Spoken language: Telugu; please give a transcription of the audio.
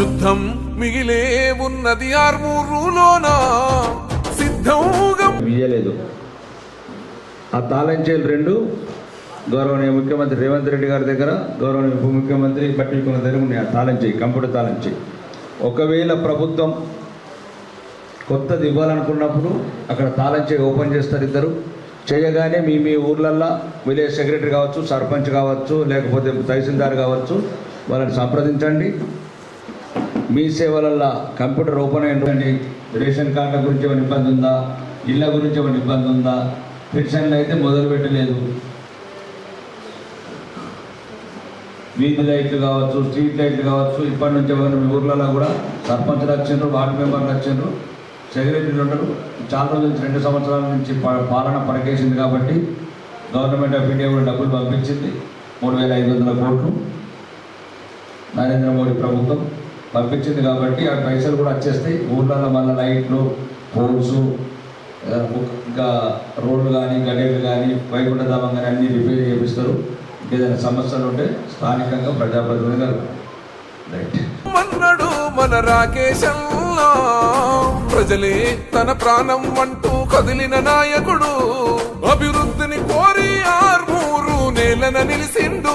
యుద్ధం మిగిలే ఉన్నది ఆర్మూరులోన. సిద్ధంగా ఇయ్యలేదు ఆ తాళంచేలు రెండు గౌరవనీయ ముఖ్యమంత్రి రేవంత్ రెడ్డి గారి దగ్గర గౌరవనీయ ఉప ముఖ్యమంత్రి బట్టి విక్రమ దగ్గర ఉన్నాయి ఆ తాళంచేయి కంప్యూటర్ తాళంచేయి ఒకవేళ ప్రభుత్వం కొత్తది ఇవ్వాలనుకున్నప్పుడు అక్కడ తాళంచేయి ఓపెన్ చేస్తారు ఇద్దరు. చేయగానే మీ మీ ఊర్లల్లో విలేజ్ సెక్రటరీ కావచ్చు సర్పంచ్ కావచ్చు లేకపోతే తహసీల్దార్ కావచ్చు వాళ్ళని సంప్రదించండి. మీ సేవలల్లో కంప్యూటర్ ఓపెన్ అయ్యండి రేషన్ కార్డుల గురించి ఏమైనా ఇబ్బంది ఉందా? ఇళ్ళ గురించి ఏమైనా ఇబ్బంది ఉందా? పెన్షన్లు అయితే మొదలు పెట్టలేదు. వీధి లైట్లు కావచ్చు స్ట్రీట్ లైట్లు కావచ్చు ఇప్పటి నుంచి ఎవరైనా మీ ఊర్లలో కూడా సర్పంచ్లు వచ్చిండ్రు వార్డు మెంబర్లు వచ్చిండ్రు సెక్రటరీలు ఉండరు. చాలా రోజుల నుంచి రెండు సంవత్సరాల నుంచి పాలన పడకేసింది కాబట్టి గవర్నమెంట్ ఆఫ్ ఇండియా కూడా డబ్బులు పంపించింది. మూడు వేల ఐదు వందల కోట్లు. నరేంద్ర మోడీ ప్రభుత్వం పంపించింది కాబట్టి ఆ పైసలు కూడా వచ్చేస్తాయి. ఊర్లలో మళ్ళీ లైట్లు పోల్స్ ఇంకా రోడ్లు కానీ గడ్డలు కానీ వైకుంఠధామం కానీ అన్నీ రిపేర్ చేపిస్తారు. ఏదైనా సమస్యలు ఉంటే స్థానికంగా ప్రజాప్రతినిధులు రైట్ మన రాకేశంలో ప్రజలే తన ప్రాణం అంటూ కదిలిన నాయకుడు. అభివృద్ధిని కోరి ఆర్మూరు నేలన నిలిసిండు.